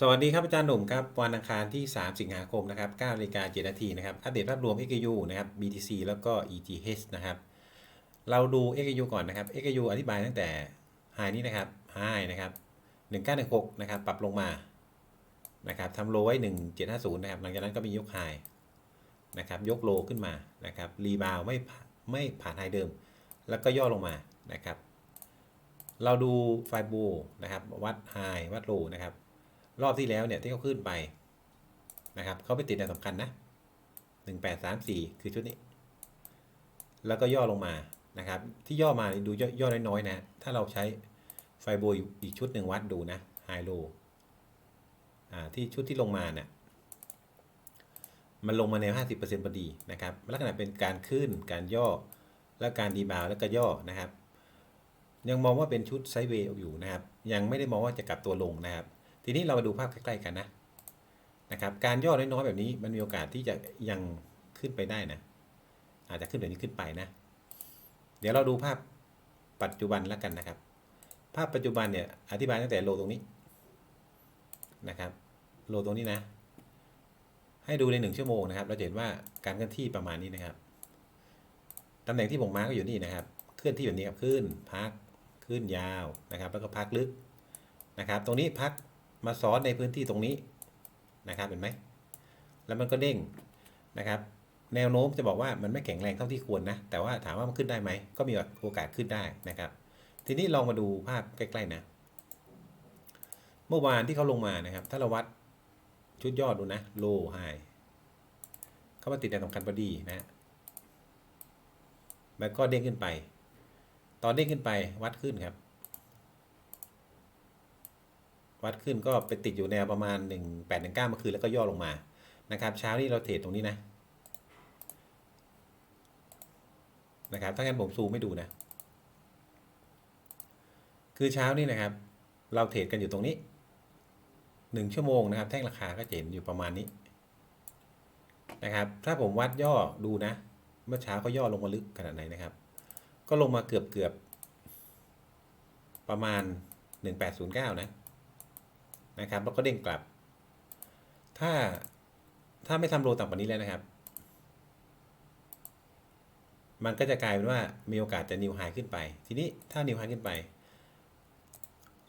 สวัสดีครับอาจารย์หนุ่มครับวันอังคารที่ 3 สิงหาคมนะครับ9นาฬิกา7นาทีนะครับอัปเดตภาพรวม XU นะครับ BTC แล้วก็ ETH นะครับ เราดู XU ก่อนนะครับ XU อธิบายตั้งแต่ High นี้นะครับ High นะครับ1916นะครับปรับลงมานะครับทำโลไว้ 1750นะครับหลังจากนั้นก็มียก High นะครับยกโลขึ้นมานะครับรีบาวไม่ไม่ผ่านไฮเดิม แล้วก็ย่อลงมานะครับ เราดูไฟบูนะครับวัดไฮวัดโลนะครับ รอบที่แล้วเนี่ยที่เขาขึ้นไปนะครับเขาไปติดแนวสำคัญนะหนึ่งแปดสามสี่คือชุดนี้ แล้วก็ย่อลงมานะครับ ที่ย่อมาดูย่อย่อน้อยๆนะ ถ้าเราใช้ไฟโบยอีกชุดหนึ่งวัดดูนะไฮโลอ่าที่ชุดที่ลงมาเนี่ยมันลงมาแนวห้าสิบเปอร์เซ็นต์พอดีนะครับ ลักษณะเป็นการขึ้น การย่อ และการดีบาว แล้วก็ย่อนะครับ ยังมองว่าเป็นชุดไซด์เวย์อยู่นะครับ ยังไม่ได้มองว่าจะกลับตัวลงนะครับ ทีนี้เรามาดูภาพใกล้ๆกันนะนะครับ การย่อน้อยๆแบบนี้มันมีโอกาสที่จะยังขึ้นไปได้นะ อาจจะขึ้นแบบนี้ขึ้นไปนะ เดี๋ยวเราดูภาพปัจจุบันแล้วกันนะครับ ภาพปัจจุบันเนี่ยอธิบายตั้งแต่โลตรงนี้นะครับ โลตรงนี้นะ ให้ดูในหนึ่งชั่วโมงนะครับ เราเห็นว่าการเคลื่อนที่ประมาณนี้นะครับตำแหน่งที่ผมมากก็อยู่นี่นะครับ เคลื่อนที่แบบนี้ครับขึ้นพักขึ้นยาวนะครับ แล้วก็พักลึกนะครับ ตรงนี้พัก มาซ้อนในพื้นที่ตรงนี้นะครับเห็นไหมแล้วมันก็เด้งนะครับแนวโน้มจะบอกว่ามันไม่แข็งแรงเท่าที่ควรนะ แต่ว่าถามว่ามันขึ้นได้ไหม ก็มีโอกาสขึ้นได้นะครับ ทีนี้ลองมาดูภาพใกล้ๆนะ เมื่อวานที่เขาลงมานะครับ ถ้าเราวัดชุดยอดดูนะโลไฮเขามาติดแนวสำคัญพอดีนะแล้วก็เด้งขึ้นไป ตอนเด้งขึ้นไปวัดขึ้นครับ วัดขึ้นก็ไปติดอยู่แนวประมาณ 1 8 1 9เมื่อคืนแล้วก็ย่อลงมานะครับเช้านี้เราเทรดตรงนี้นะนะครับถ้างั้นผมซูมไม่ดูนะ คือเช้านี้นะครับ เราเทรดกันอยู่ตรงนี้หนึ่งชั่วโมงนะครับ แท่งราคาก็จะเห็นอยู่ประมาณนี้นะครับ ถ้าผมวัดย่อดูนะ เมื่อเช้าก็ย่อลงมาลึกขนาดไหนนะครับ ก็ลงมาเกือบเกือบประมาณ 1809 นะ นะครับ แล้วก็เด้งกลับ ถ้าถ้าไม่ทำโลต่ำกว่านี้แล้วนะครับ มันก็จะกลายเป็นว่ามีโอกาสจะนิวไฮขึ้นไป ทีนี้ถ้านิวไฮขึ้นไป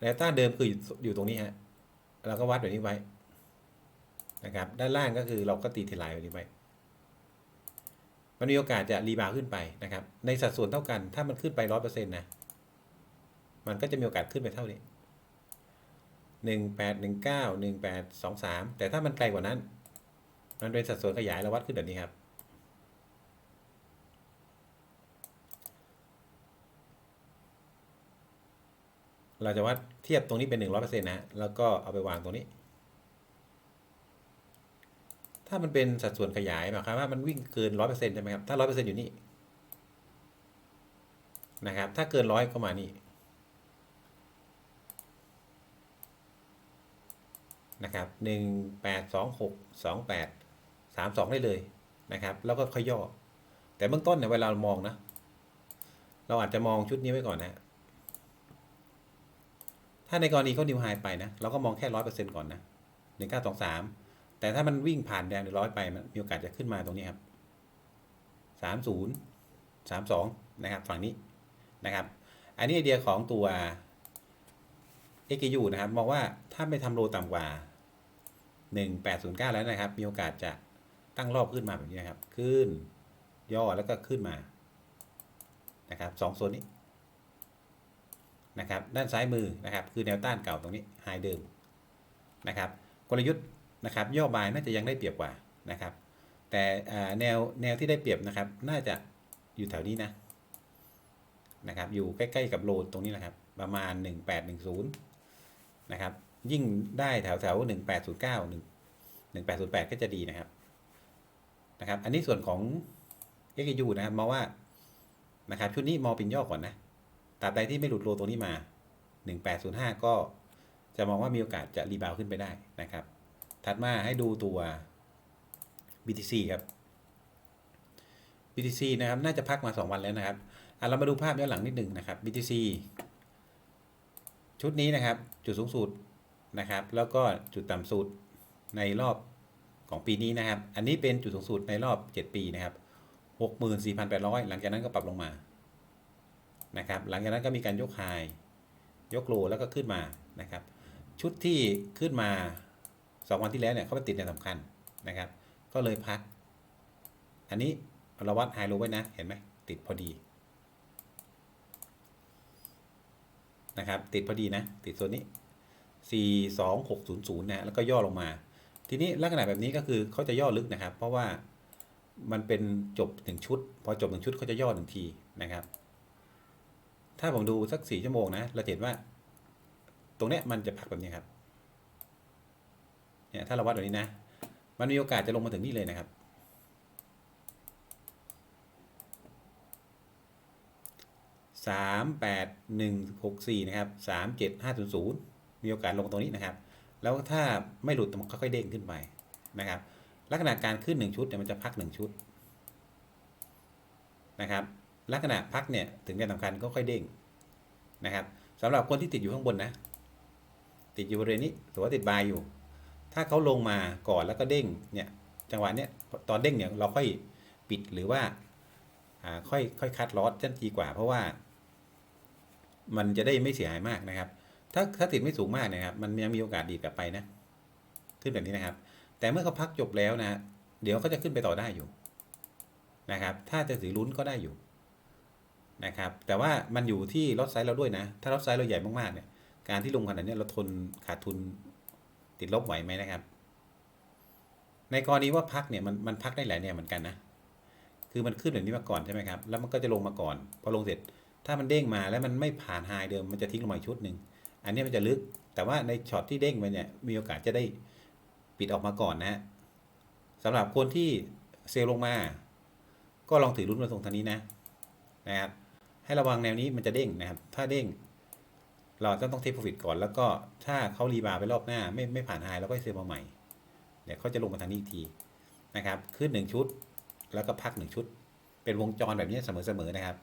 แนวต้านเดิมคืออยู่ตรงนี้ฮะเราก็วัดแบบนี้ไว้นะครับ ด้านล่างก็คือเราก็ตีเทลายแบบนี้ไว้มันมีโอกาสจะรีบาวขึ้นไปนะครับ ในสัดส่วนเท่ากัน ถ้ามันขึ้นไปร้อยเปอร์เซ็นต์นะ มันก็จะมีโอกาสขึ้นไปเท่านี้ หนึ่งแปดหนึ่งเก้าหนึ่งแปดสองสามแต่ถ้ามันไกลกว่านั้น มันเป็นสัดส่วนขยายเราวัดขึ้นแบบนี้ครับ เราจะวัดเทียบตรงนี้เป็นหนึ่งร้อยเปอร์เซ็นต์นะแล้วก็เอาไปวางตรงนี้ ถ้ามันเป็นสัดส่วนขยายหมายความว่ามันวิ่งเกินร้อยเปอร์เซ็นต์ใช่ไหมครับ ถ้าร้อยเปอร์เซ็นต์อยู่นี่นะครับ ถ้าเกินร้อยก็มานี่ นะครับหนึ่งแปดสองหกสองแปดสามสองได้เลยนะครับ แล้วก็ค่อยย่อ แต่เบื้องต้นเนี่ยเวลาเรามองนะ เราอาจจะมองชุดนี้ไว้ก่อนนะ ถ้าในกรณีเขานิวไฮไปนะ เราก็มองแค่ร้อยเปอร์เซ็นต์ก่อนนะหนึ่งเก้าสองสามแต่ถ้ามันวิ่งผ่านแดนหรือร้อยไปมันมีโอกาสจะขึ้นมาตรงนี้ครับสามศูนย์สามสองนะครับ ฝั่งนี้นะครับ อันนี้ไอเดียของตัว XU นะครับมองว่าถ้าไม่ทำโลต่ำกว่า 1809 แล้วนะครับ มีโอกาสจะตั้งรอบขึ้นมาแบบนี้นะครับ ขึ้นย่อแล้วก็ขึ้นมานะครับสองโซนนี้นะครับด้านซ้ายมือนะครับ คือแนวต้านเก่าตรงนี้ไฮเดิมนะครับ กลยุทธ์นะครับย่อบายน่าจะยังได้เปรียบกว่านะครับ แต่แนวแนวที่ได้เปรียบนะครับ น่าจะอยู่แถวนี้นะนะครับ อยู่ใกล้ๆกับโลตรงนี้นะครับ ประมาณ 1810 นะครับ ยิ่งได้แถวแถว1809 1808ก็จะดีนะครับนะครับ อันนี้ส่วนของ XU นะครับมองว่านะครับชุดนี้มองเป็นย่อก่อนนะตราบใดที่ไม่หลุดโลตรงนี้มา 1805 ก็จะมองว่ามีโอกาสจะรีบาวขึ้นไปได้นะครับ ถัดมาให้ดูตัว BTC ครับ BTC นะครับน่าจะพักมา 2 วันแล้วนะครับอะเรามาดูภาพย้อนหลังนิดหนึ่งนะครับ BTC ชุดนี้นะครับ จุดสูงสุดนะครับ แล้วก็จุดต่ำสุดในรอบของปีนี้นะครับ อันนี้เป็นจุดสูงสุดในรอบ 7 ปีนะครับ 64,800 หลังจากนั้นก็ปรับลงมานะครับ หลังจากนั้นก็มีการยกไฮยกโลแล้วก็ขึ้นมานะครับ ชุดที่ขึ้นมา 2 วันที่แล้วเนี่ยเขาไปติดในสำคัญนะครับ ก็เลยพัก อันนี้เราวัดไฮโลไว้นะ เห็นไหมติดพอดี นะครับ ติดพอดีนะ ติดโซนนี้ 42600 นะ แล้วก็ย่อลงมา ทีนี้ลักษณะแบบนี้ก็คือเขาจะย่อลึกนะครับ เพราะว่ามันเป็นจบหนึ่งชุด พอจบหนึ่งชุดเขาจะย่อหนึ่งทีนะครับ ถ้าผมดูสักสี่ชั่วโมงนะ เราเห็นว่า ตรงเนี้ยมันจะพักแบบนี้ครับ เนี่ยถ้าเราวัดแบบนี้นะ มันมีโอกาสจะลงมาถึงนี่เลยนะครับ สามแปดหนึ่งหกสี่นะครับสามเจ็ดห้าศูนย์ศูนย์มีโอกาสลงตรงนี้นะครับ แล้วถ้าไม่หลุดมันค่อยๆเด้งขึ้นไปนะครับ ลักษณะการขึ้นหนึ่งชุดเนี่ยมันจะพักหนึ่งชุดนะครับ ลักษณะพักเนี่ยถึงจะสำคัญก็ค่อยเด้งนะครับสำหรับคนที่ติดอยู่ข้างบนนะ ติดอยู่บริเวณนี้ถือว่าติดบายอยู่ ถ้าเขาลงมาก่อนแล้วก็เด้งเนี่ยจังหวะเนี้ยตอนเด้งเนี่ยเราค่อยปิดหรือว่าอ่าค่อยค่อยคัดลอสจันดีกว่าเพราะว่า มันจะได้ไม่เสียหายมากนะครับ ถ้าถ้าติดไม่สูงมากนะครับ มันยังมีโอกาสดีดกลับไปนะ ขึ้นแบบนี้นะครับ แต่เมื่อเขาพักจบแล้วนะ เดี๋ยวเขาจะขึ้นไปต่อได้อยู่นะครับ ถ้าจะถือลุ้นก็ได้อยู่นะครับ แต่ว่ามันอยู่ที่ลอตไซส์เราด้วยนะ ถ้าลอตไซส์เราใหญ่มากๆเนี่ย การที่ลงขนาดนี้เราทนขาดทุนติดลบไหวไหมนะครับ ในกรณีว่าพักเนี่ยมันมันพักได้หลายแนวเหมือนกันนะ คือมันขึ้นแบบนี้มาก่อนใช่ไหมครับ แล้วมันก็จะลงมาก่อน พอลงเสร็จ ถ้ามันเด้งมาแล้วมันไม่ผ่านไฮเดิมมันจะทิ้งลงมาอีกชุดหนึ่งอันนี้มันจะลึก แต่ว่าในช็อตที่เด้งไปเนี่ยมีโอกาสจะได้ปิดออกมาก่อนนะฮะสำหรับคนที่เซลลงมา ก็ลองถือรุ่นมาตรงทางนี้นะนะครับให้ระวังแนวนี้มันจะเด้งนะครับ ถ้าเด้ง เราต้องต้องเทคโปรฟิตก่อนแล้วก็ถ้าเขารีบาไปรอบหน้า ไม่ไม่ผ่านไฮแล้วก็เซลมาใหม่เดี๋ยวเขาจะลงมาทางนี้อีกทีนะครับ ขึ้นหนึ่งชุด แล้วก็พักหนึ่งชุด เป็นวงจรแบบนี้เสมอๆนะครับ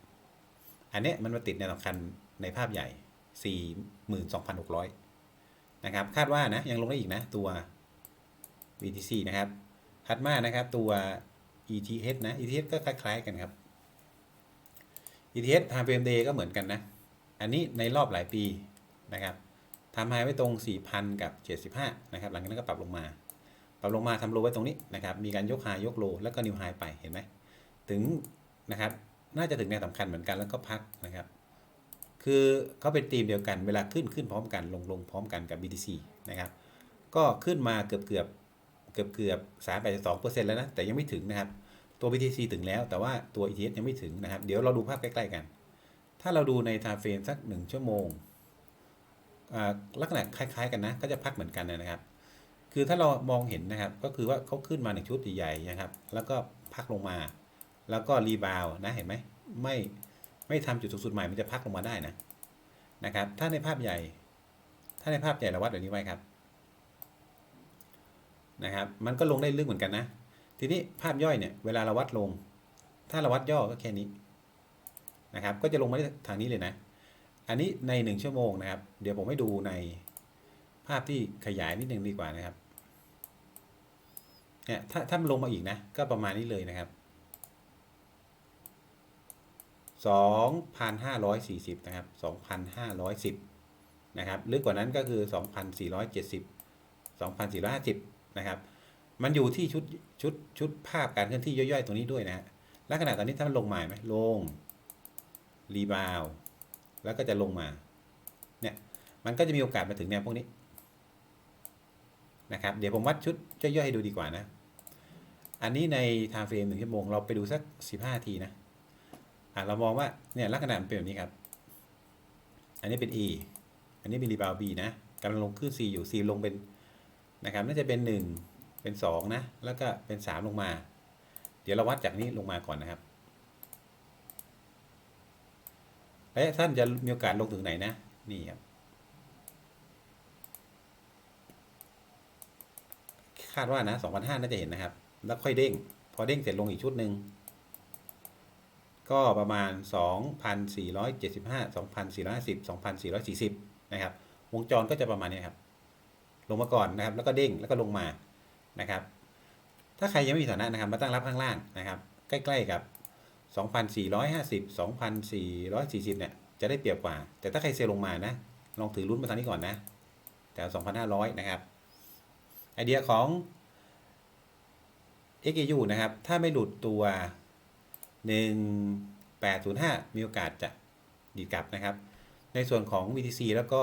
อันนี้มันมาติดในสำคัญในภาพใหญ่ 42,600 นะครับ คาดว่านะยังลงได้อีกนะตัว VTC นะครับถัดมานะครับตัว ETH นะ ETH ก็คล้าย ๆ กันครับ ETH time frame day ก็เหมือนกันนะ อันนี้ในรอบหลายปีนะครับทำไฮไว้ตรง 4,000 กับ 75 นะครับ หลังจากนั้นก็ปรับลงมา ปรับลงมาทำโลไว้ตรงนี้นะครับ มีการยกไฮยกโล แล้วก็นิวไฮไป เห็นไหม ถึงนะครับ น่าจะถึงแนวสำคัญเหมือนกันแล้วก็พักนะครับ คือเขาเป็นทีมเดียวกันเวลาขึ้นขึ้นพร้อมกันลงลงพร้อมกันกับ BTC นะครับ ก็ขึ้นมาเกือบเกือบเกือบเกือบสามแปดสองเปอร์เซ็นต์แล้วนะ แต่ยังไม่ถึงนะครับ ตัว BTC ถึงแล้ว แต่ว่าตัว ETH ยังไม่ถึงนะครับ เดี๋ยวเราดูภาพใกล้ๆกัน ถ้าเราดูใน time frame สักหนึ่งชั่วโมงอ่าลักษณะคล้าย ๆ กันนะ ก็จะพักเหมือนกันนะครับ คือถ้าเรามองเห็นนะครับ ก็คือว่าเขาขึ้นมาในชุดใหญ่ๆนะครับ แล้วก็พักลงมา แล้วก็รีบาวนะเห็นไหมไม่ไม่ทำจุดสูงสุดใหม่มันจะพักลงมาได้นะนะครับ ถ้าในภาพใหญ่ ถ้าในภาพใหญ่เราวัดแบบนี้ไว้ครับนะครับ มันก็ลงได้ลึกเหมือนกันนะ ทีนี้ภาพย่อยเนี่ยเวลาเราวัดลง ถ้าเราวัดย่อก็แค่นี้นะครับ ก็จะลงมาทางนี้เลยนะ อันนี้ในหนึ่งชั่วโมงนะครับ เดี๋ยวผมให้ดูในภาพที่ขยายนิดนึงดีกว่านะครับเนี่ยถ้าถ้ามันลงมาอีกนะ ก็ประมาณนี้เลยนะครับ 2,540 นะครับ 2,510 นะครับ ลึกกว่านั้นก็คือ 2,470 2,450 นะครับ มันอยู่ที่ชุดชุดชุดภาพการเคลื่อนที่ย่อยๆ ตรงนี้ด้วยนะฮะลักษณะตอนนี้ถ้ามันลงมาไหมลง รีบาว แล้วก็จะลงมา เนี่ย มันก็จะมีโอกาสมาถึงแนวพวกนี้ นะครับ เดี๋ยวผมวัดชุดย่อยๆให้ดูดีกว่านะ อันนี้ใน time frame หนึ่งชั่วโมง เราไปดูสัก 15ทีนะ อะเรามองว่าเนี่ยลักษณะมันเป็นแบบนี้ครับ อันนี้เป็น E อันนี้เป็นรีบาว B นะกำลังลงขึ้น C อยู่ C ลงเป็นนะครับน่าจะเป็น 1 เป็น 2 นะ แล้วก็เป็น 3 ลงมา เดี๋ยวเราวัดจากนี้ลงมาก่อนนะครับและท่านจะมีโอกาสลงถึงไหนนะ นี่ครับ คาดว่านะ2,500น่าจะเห็นนะครับ แล้วค่อยเด้ง พอเด้งเสร็จลงอีกชุดหนึ่ง ก็ประมาณ 2,475 2,450 2,440 นะครับ วงจรก็จะประมาณนี้ครับ ลงมาก่อนนะครับ แล้วก็เด้ง แล้วก็ลงมา นะครับ ถ้าใครยังไม่มีฐานะนะครับ มาตั้งรับข้างล่างนะครับ ใกล้ๆกับ 2,450 2,440 เนี่ย จะได้เปรียบกว่า แต่ถ้าใครเซลลงมานะ ลองถือรุ่นมาทางนี้ก่อนนะ แต่ 2,500 นะครับ ไอเดียของ XAU นะครับ ถ้าไม่หลุดตัว 1805 มีโอกาสจะดีดกลับนะครับ ในส่วนของ VTC แล้วก็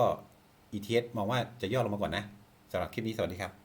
ETS มองว่าจะย่อลงมาก่อนนะสำหรับคลิปนี้สวัสดีครับ